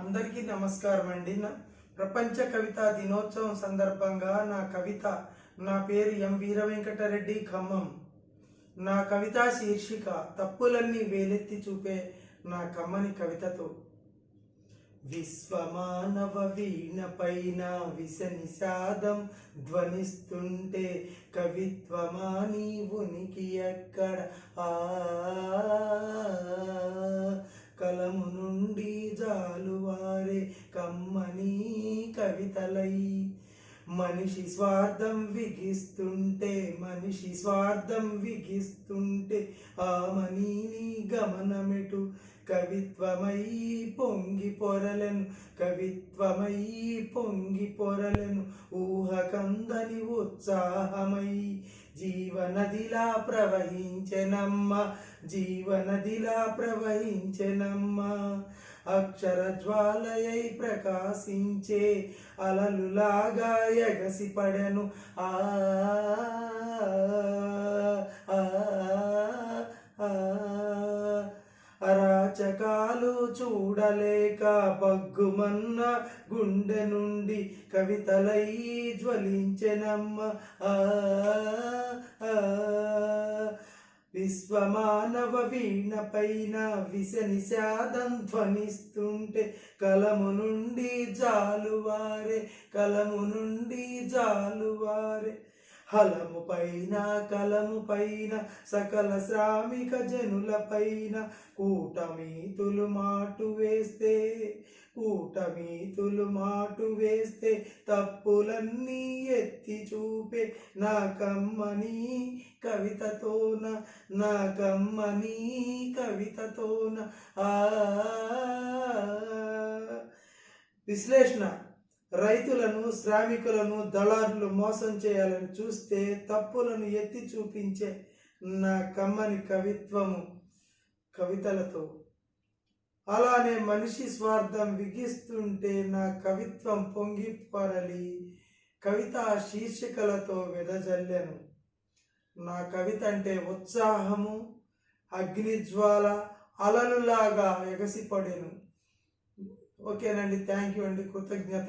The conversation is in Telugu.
అందరికీ నమస్కారం అండి. నా ప్రపంచ కవితా దినోత్సవం సందర్భంగా నా కవిత నా పేరు ఎం వీర వెంకటరెడ్డి ఖమ్మం. నా కవితా శీర్షిక తప్పులన్నీ వేలెత్తి చూపే నా కమ్మని కవితతో. విశ్వమానవ వీణ పైన విష నిషాదం ధ్వనిస్తుంటే కవిత్వమా నీ ఉనికి ఎక్కడ? ఆ తలై. మనిషి స్వార్థం విగిస్తుంటే మనిషి స్వార్థం విగిస్తుంటే ఆ మనీని గమనమెటు. కవిత్వమై పొంగి పొరలను కవిత్వమై పొంగి పొరలను ఊహకందని ఉత్సాహమై. జీవనదిలా ప్రవహించెనమ్మ జీవనదిలా ప్రవహించెనమ్మ. అక్షర జ్వాలయై ప్రకాశించే అలలులాగా ఎగసిపడెను. ఆ ఆ, అరాచకాలు చూడలేక బగ్గుమన్న గుండె నుండి కవితలై జ్వలించెనమ్మ. ఆ ఆ, విశ్వమానవ వీణ పైన విష నిషాదం ధ్వనిస్తుంటే కలము నుండి జాలువారే కలము నుండి జాలువారే హలము పైన కలము పైన సకల శ్రామిక జనుల పైన కూటమీతులు మాటు వేస్తే కూటమీతులు మాటు వేస్తే తప్పులన్నీ ఎత్తి చూపే నా కమ్మని కవితతోన నా కమ్మని కవితతోన. ఆ విశ్లేషణ. రైతులను శ్రామికులను దళారులు మోసం చేయాలని చూస్తే తప్పులను ఎత్తి చూపించే నా కమ్మని కవిత్వము కవితలతో. అలానే మనిషి స్వార్థం విగిస్తుంటే నా కవిత్వం పొంగి పరలి కవిత శీర్షికలతో వెదజల్లెను. నా కవిత అంటే ఉత్సాహము అగ్నిజ్వాల అలలులాగా ఎగసిపడెను. ఓకేనండి థ్యాంక్ యూ అండి కృతజ్ఞత